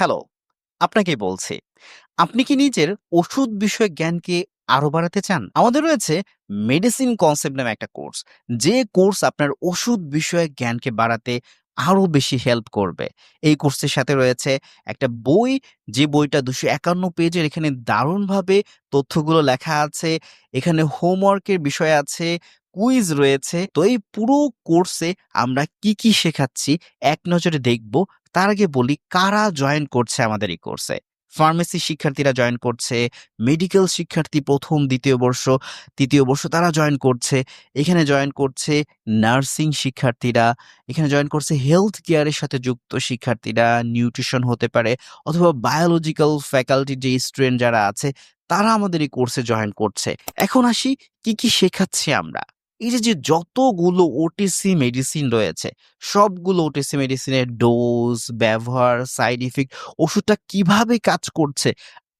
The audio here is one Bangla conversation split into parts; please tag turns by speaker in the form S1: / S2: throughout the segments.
S1: হ্যালো, আপনাকে বলছি। আপনি কি নিজের ওষুধ বিষয়ক জ্ঞানকে আরও বাড়াতে চান? আমাদের রয়েছে মেডিসিন কনসেপ্ট নামে একটা কোর্স। যে কোর্স আপনার ওষুধ বিষয়ক জ্ঞানকে বাড়াতে আরও বেশি হেল্প করবে। এই কোর্সের সাথে রয়েছে একটা বই, যে বইটা ২৫১ পেজের এখানে দারুণভাবে তথ্যগুলো লেখা আছে। এখানে হোমওয়ার্কের বিষয় আছে, কুইজ রয়েছে। তো এই পুরো কোর্সে আমরা কি, কি শেখাচ্ছি এক নজরে দেখব। তার আগে বলি কারা জয়েন করছে আমাদের এই কোর্সে। ফার্মেসি শিক্ষার্থীরা জয়েন করছে, মেডিকেল শিক্ষার্থী ১ম, ২য় বর্ষ, তৃতীয় বর্ষ তারা জয়েন করছে। এখানে জয়েন করছে নার্সিং শিক্ষার্থীরা, এখানে জয়েন করছে হেলথ কেয়ারের সাথে যুক্ত শিক্ষার্থীরা, নিউট্রিশন হতে পারে অথবা বায়োলজিক্যাল ফ্যাকাল্টির যে স্টুডেন্ট যারা আছে তারা আমাদের এই কোর্সে জয়েন করছে। এখন আসি কি, কি শেখাচ্ছি আমরা। এই যে, যে যতগুলো ওটিসি মেডিসিন রয়েছে, সবগুলো ওটিসি মেডিসিনের ডোজ, ব্যবহার, সাইড ইফেক্ট, ওষুধটা কীভাবে কাজ করছে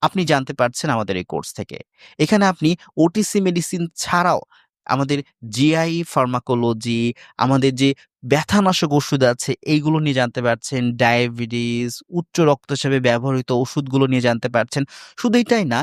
S1: আপনি জানতে পারছেন আমাদের এই কোর্স থেকে। এখানে আপনি ওটিসি মেডিসিন ছাড়াও আমাদের জিআই ফার্মাকোলজি, আমাদের যে ব্যথানাশক ওষুধ আছে এইগুলো নিয়ে জানতে পারছেন, ডায়াবেটিস, উচ্চ রক্তচাপে ব্যবহৃত ওষুধগুলো নিয়ে জানতে পারছেন। শুধু এটাই না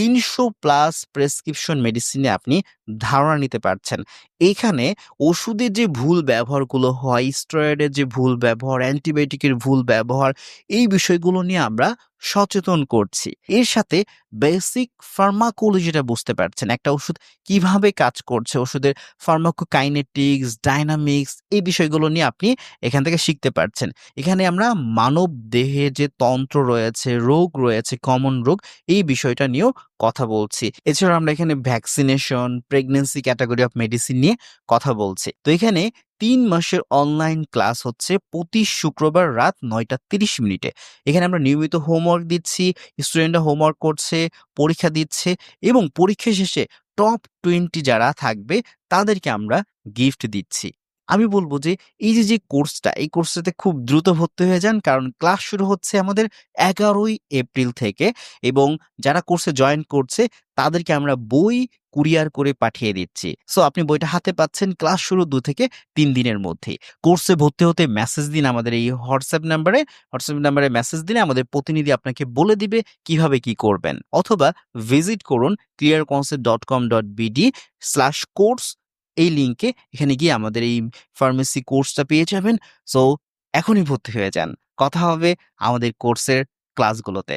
S1: ৩০০ প্লাস প্রেসক্রিপশন মেডিসিনে আপনি ধারণা নিতে পারছেন। এইখানে ওষুধের যে ভুল ব্যবহারগুলো হয়, স্টেরয়েডের যে ভুল ব্যবহার, অ্যান্টিবায়োটিকের ভুল ব্যবহার, এই বিষয়গুলো নিয়ে আমরা সচেতন করছি। এর সাথে বেসিক ফার্মাকোলজিটা বুঝতে পারছেন। একটা ওষুধ কীভাবে কাজ করছে, ওষুধের ফার্মাকোকাইনেটিক্স, ডায়নামিক্স এই বিষয়গুলো নিয়ে আপনি এখান থেকে শিখতে পারছেন। এখানে আমরা মানব দেহে যে তন্ত্র রয়েছে, রোগ রয়েছে, কমন রোগ এই বিষয়টা নিয়েও কথা বলছি। এছাড়া আমরা এখানে vaccination, pregnancy category of medicine নিয়ে কথা বলছি। তো এখানে তিন মাসের অনলাইন ক্লাস হচ্ছে প্রতি শুক্রবার রাত ৯টা ৩০ মিনিটে। এখানে আমরা নিয়মিত হোমওয়ার্ক দিচ্ছি, স্টুডেন্টরা হোমওয়ার্ক করছে, পরীক্ষা দিচ্ছে এবং পরীক্ষা শেষে টপ ২০ যারা থাকবে তাদেরকে আমরা গিফট দিচ্ছি। আমি বলব যে এই যে, যে কোর্সটা এই কোর্সটাতে খুব দ্রুত ভর্তি হয়ে যান কারণ ক্লাস শুরু হচ্ছে আমাদের ১১ই এপ্রিল থেকে এবং যারা কোর্সে জয়েন করছে তাদেরকে আমরা বই কুরিয়ার করে পাঠিয়ে দিচ্ছি। সো আপনি বইটা হাতে পাচ্ছেন ক্লাস শুরু দু থেকে তিন দিনের মধ্যেই। কোর্সে ভর্তি হতে মেসেজ দিন আমাদের এই হোয়াটসঅ্যাপ নাম্বারে। হোয়াটসঅ্যাপ নাম্বারে মেসেজ দিলে আমাদের প্রতিনিধি আপনাকে বলে দিবে কীভাবে কি করবেন। অথবা ভিজিট করুন clear concept dot com dot BD clearconcept.com.bd/কোর্স এই লিঙ্কে এখানে গিয়ে আমাদের এই ফার্মেসি কোর্সটা পেয়ে যাবেন। সো এখনই ভর্তি হয়ে যান। কথা হবে আমাদের কোর্সের ক্লাসগুলোতে।